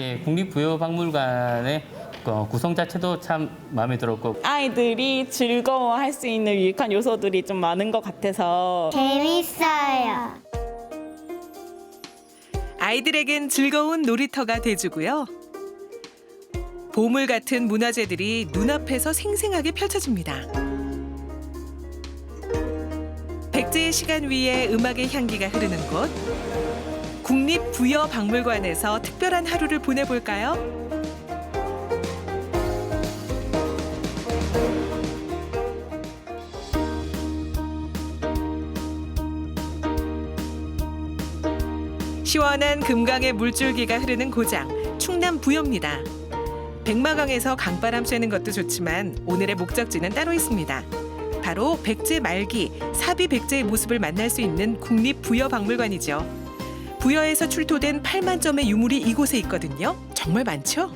예, 국립부여박물관의 어, 구성 자체도 참 마음에 들었고 아이들이 즐거워할 수 있는 유익한 요소들이 좀 많은 것 같아서 재밌어요. 아이들에겐 즐거운 놀이터가 돼주고요. 보물 같은 문화재들이 눈앞에서 생생하게 펼쳐집니다. 백제의 시간 위에 음악의 향기가 흐르는 곳. 국립부여박물관에서 특별한 하루를 보내볼까요? 시원한 금강의 물줄기가 흐르는 고장 충남 부여입니다. 백마강에서 강바람 쐬는 것도 좋지만 오늘의 목적지는 따로 있습니다. 바로 백제 말기 사비 백제의 모습을 만날 수 있는 국립 부여박물관이죠. 부여에서 출토된 8만 점의 유물이 이곳에 있거든요. 정말 많죠?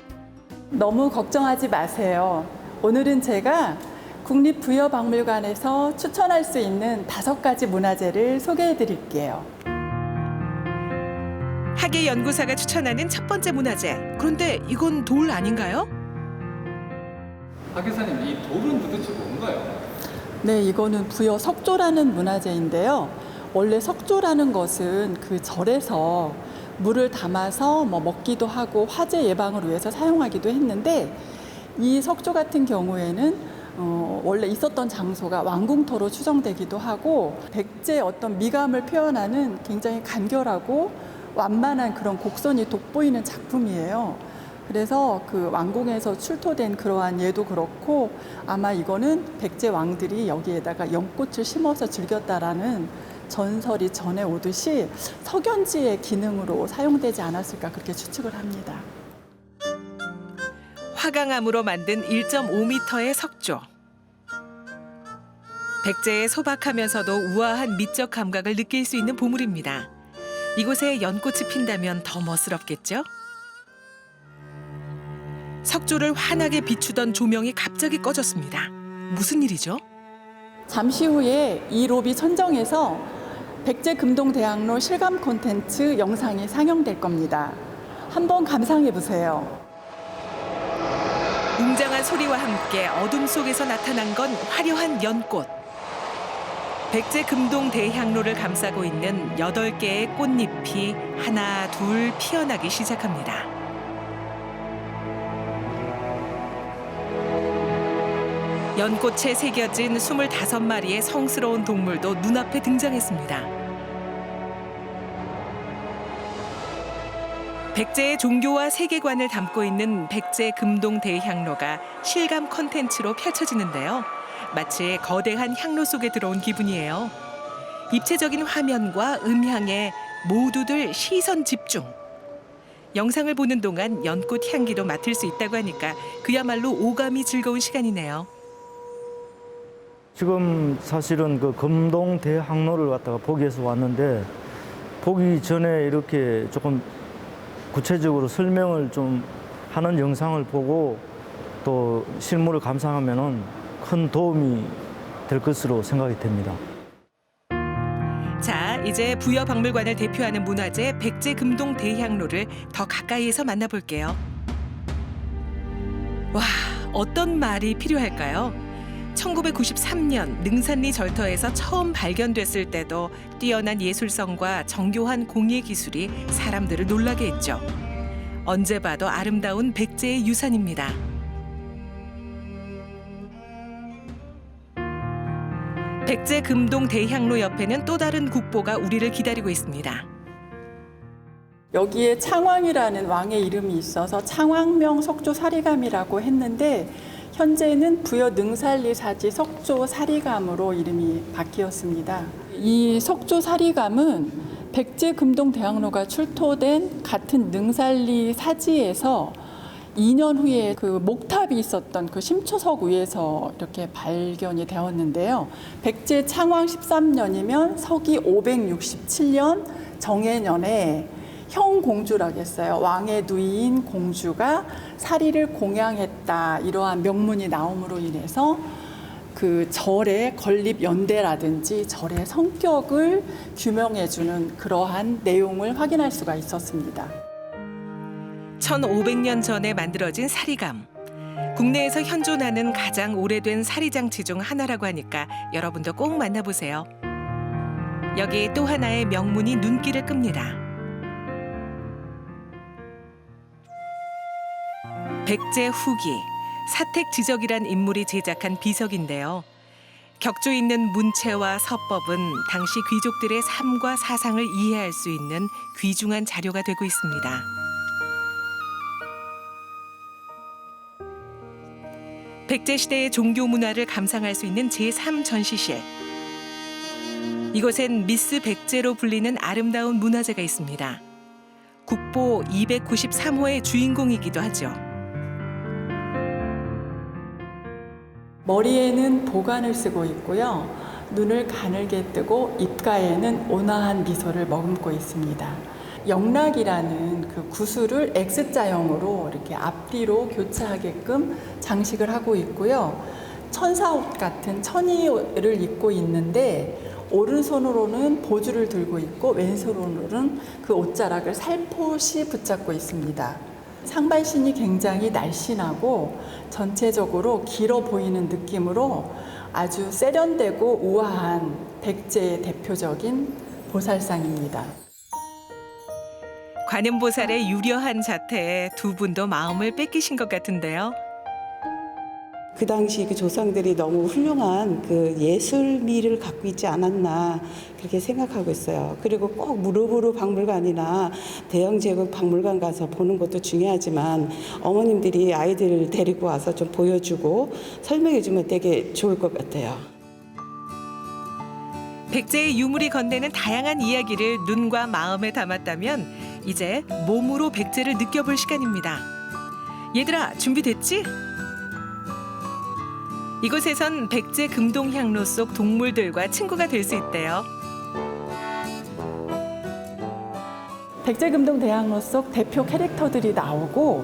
너무 걱정하지 마세요. 오늘은 제가 국립부여박물관에서 추천할 수 있는 다섯 가지 문화재를 소개해 드릴게요. 학예 연구사가 추천하는 첫 번째 문화재. 그런데 이건 돌 아닌가요? 박 교사님, 이 돌은 도대체 뭔가요? 네, 이거는 부여 석조라는 문화재인데요. 원래 석조라는 것은 그 절에서 물을 담아서 뭐 먹기도 하고 화재 예방을 위해서 사용하기도 했는데 이 석조 같은 경우에는 어, 원래 있었던 장소가 왕궁터로 추정되기도 하고 백제의 어떤 미감을 표현하는 굉장히 간결하고 완만한 그런 곡선이 돋보이는 작품이에요. 그래서 그 왕궁에서 출토된 그러한 예도 그렇고 아마 이거는 백제 왕들이 여기에다가 연꽃을 심어서 즐겼다라는 전설이 전해 오듯이 석연지의 기능으로 사용되지 않았을까 그렇게 추측을 합니다. 화강암으로 만든 1.5m의 석조. 백제의 소박하면서도 우아한 미적 감각을 느낄 수 있는 보물입니다. 이곳에 연꽃이 핀다면 더 멋스럽겠죠? 석조를 환하게 비추던 조명이 갑자기 꺼졌습니다. 무슨 일이죠? 잠시 후에 이 로비 천정에서 백제 금동대학로 실감 콘텐츠 영상이 상영될 겁니다. 한번 감상해 보세요. 웅장한 소리와 함께 어둠 속에서 나타난 건 화려한 연꽃. 백제 금동 대향로를 감싸고 있는 여덟 개의 꽃잎이 하나 둘 피어나기 시작합니다. 연꽃에 새겨진 25마리의 성스러운 동물도 눈앞에 등장했습니다. 백제의 종교와 세계관을 담고 있는 백제 금동 대향로가 실감 컨텐츠로 펼쳐지는데요. 마치 거대한 향로 속에 들어온 기분이에요. 입체적인 화면과 음향에 모두들 시선 집중. 영상을 보는 동안 연꽃 향기도 맡을 수 있다고 하니까 그야말로 오감이 즐거운 시간이네요. 지금 사실은 그 금동 대학로를 갖다가 보기 위해서 왔는데 보기 전에 이렇게 조금 구체적으로 설명을 좀 하는 영상을 보고 또 실물을 감상하면은 큰 도움이 될 것으로 생각이 됩니다. 자, 이제 부여 박물관을 대표하는 문화재 백제 금동 대향로를 더 가까이에서 만나볼게요. 와, 어떤 말이 필요할까요? 1993년 능산리 절터에서 처음 발견됐을 때도 뛰어난 예술성과 정교한 공예 기술이 사람들을 놀라게 했죠. 언제 봐도 아름다운 백제의 유산입니다. 백제 금동 대향로 옆에는 또 다른 국보가 우리를 기다리고 있습니다. 여기에 창왕이라는 왕의 이름이 있어서 창왕명 석조 사리감이라고 했는데 현재는 부여 능살리 사지 석조 사리감으로 이름이 바뀌었습니다. 이 석조 사리감은 백제 금동 대학로가 출토된 같은 능살리 사지에서 2년 후에 그 목탑이 있었던 그 심초석 위에서 이렇게 발견이 되었는데요. 백제 창왕 13년이면 서기 567년 정해년에 형 공주라겠어요. 왕의 누이인 공주가 사리를 공양했다. 이러한 명문이 나옴으로 인해서 그 절의 건립 연대라든지 절의 성격을 규명해주는 그러한 내용을 확인할 수가 있었습니다. 1500년 전에 만들어진 사리감. 국내에서 현존하는 가장 오래된 사리 장치 중 하나라고 하니까 여러분도 꼭 만나보세요. 여기 또 하나의 명문이 눈길을 끕니다. 백제 후기 사택 지적이란 인물이 제작한 비석인데요. 격조 있는 문체와 서법은 당시 귀족들의 삶과 사상을 이해할 수 있는 귀중한 자료가 되고 있습니다. 백제 시대의 종교 문화를 감상할 수 있는 제3 전시실. 이곳엔 미스 백제로 불리는 아름다운 문화재가 있습니다. 국보 293호의 주인공이기도 하죠. 머리에는 보관을 쓰고 있고요. 눈을 가늘게 뜨고 입가에는 온화한 미소를 머금고 있습니다. 영락이라는 그 구슬을 X자형으로 이렇게 앞뒤로 교차하게끔 장식을 하고 있고요. 천사옷 같은 천의를 입고 있는데 오른손으로는 보주를 들고 있고 왼손으로는 그 옷자락을 살포시 붙잡고 있습니다. 상반신이 굉장히 날씬하고 전체적으로 길어 보이는 느낌으로 아주 세련되고 우아한 백제의 대표적인 보살상입니다. 관음보살의 유려한 자태에 두 분도 마음을 뺏기신 것 같은데요. 그 당시 그 조상들이 너무 훌륭한 그 예술미를 갖고 있지 않았나 그렇게 생각하고 있어요. 그리고 꼭 무릎으로 박물관이나 대형 제국 박물관 가서 보는 것도 중요하지만 어머님들이 아이들을 데리고 와서 좀 보여주고 설명해 주면 되게 좋을 것 같아요. 백제의 유물이 건네는 다양한 이야기를 눈과 마음에 담았다면 이제 몸으로 백제를 느껴볼 시간입니다. 얘들아 준비됐지? 이곳에선 백제 금동향로 속 동물들과 친구가 될 수 있대요. 백제금동 대학로 속 대표 캐릭터들이 나오고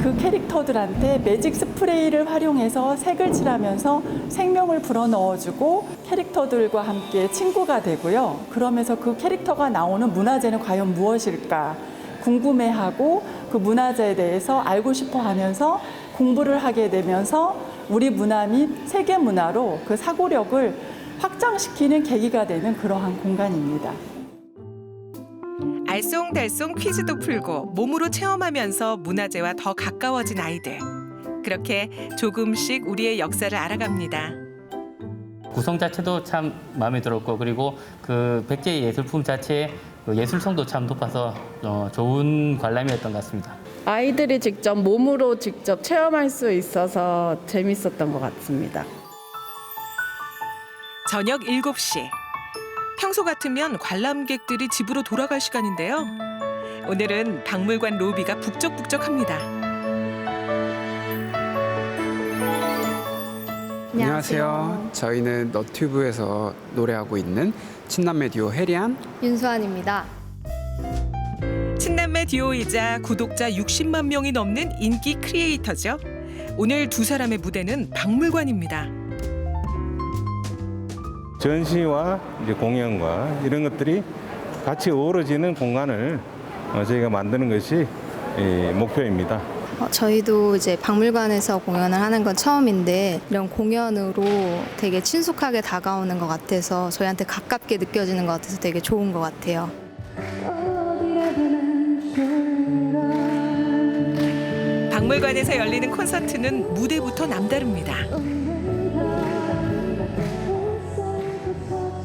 그 캐릭터들한테 매직 스프레이를 활용해서 색을 칠하면서 생명을 불어넣어주고 캐릭터들과 함께 친구가 되고요. 그러면서 그 캐릭터가 나오는 문화재는 과연 무엇일까 궁금해하고 그 문화재에 대해서 알고 싶어 하면서 공부를 하게 되면서 우리 문화 및 세계 문화로 그 사고력을 확장시키는 계기가 되는 그러한 공간입니다. 알쏭달쏭 퀴즈도 풀고 몸으로 체험하면서 문화재와 더 가까워진 아이들. 그렇게 조금씩 우리의 역사를 알아갑니다. 구성 자체도 참 마음에 들었고 그리고 그 백제 예술품 자체의 그 예술성도 참 높아서 어, 좋은 관람이었던 것 같습니다. 아이들이 직접 몸으로 직접 체험할 수 있어서 재밌었던 것 같습니다. 저녁 7시. 평소 같으면 관람객들이 집으로 돌아갈 시간인데요. 오늘은 박물관 로비가 북적북적합니다. 안녕하세요. 저희는 너튜브에서 노래하고 있는 친남매 듀오 해리안 윤수환입니다. 듀오이자 구독자 60만 명이 넘는 인기 크리에이터죠. 오늘 두 사람의 무대는 박물관입니다. 전시와 이제 공연과 이런 것들이 같이 어우러지는 공간을 어, 저희가 만드는 것이 이 목표입니다. 어, 저희도 이제 박물관에서 공연을 하는 건 처음인데 이런 공연으로 되게 친숙하게 다가오는 것 같아서 저희한테 가깝게 느껴지는 것 같아서 되게 좋은 것 같아요. 박물관에서 열리는 콘서트는 무대부터 남다릅니다.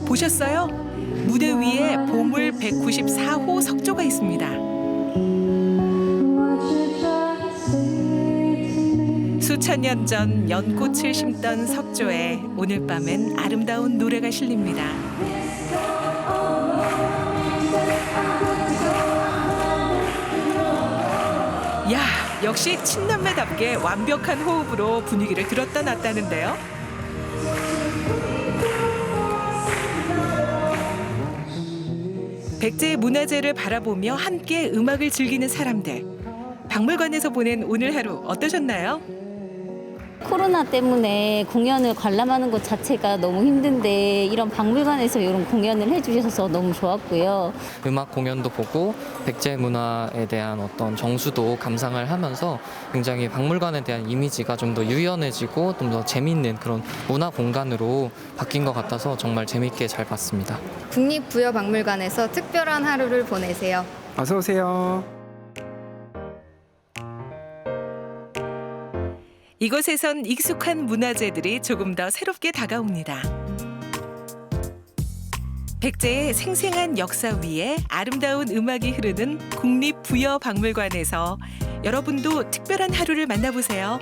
보셨어요? 무대 위에 보물 194호 석조가 있습니다. 수천 년 전 연꽃을 심던 석조에 오늘 밤엔 아름다운 노래가 실립니다. 역시 친남매답게 완벽한 호흡으로 분위기를 들었다 놨다는데요. 백제의 문화재를 바라보며 함께 음악을 즐기는 사람들. 박물관에서 보낸 오늘 하루 어떠셨나요? 코로나 때문에 공연을 관람하는 것 자체가 너무 힘든데 이런 박물관에서 이런 공연을 해주셔서 너무 좋았고요. 음악 공연도 보고 백제 문화에 대한 어떤 정수도 감상을 하면서 굉장히 박물관에 대한 이미지가 좀 더 유연해지고 좀 더 재밌는 그런 문화 공간으로 바뀐 것 같아서 정말 재밌게 잘 봤습니다. 국립부여박물관에서 특별한 하루를 보내세요. 어서 오세요. 이곳에선 익숙한 문화재들이 조금 더 새롭게 다가옵니다. 백제의 생생한 역사 위에 아름다운 음악이 흐르는 국립부여박물관에서 여러분도 특별한 하루를 만나보세요.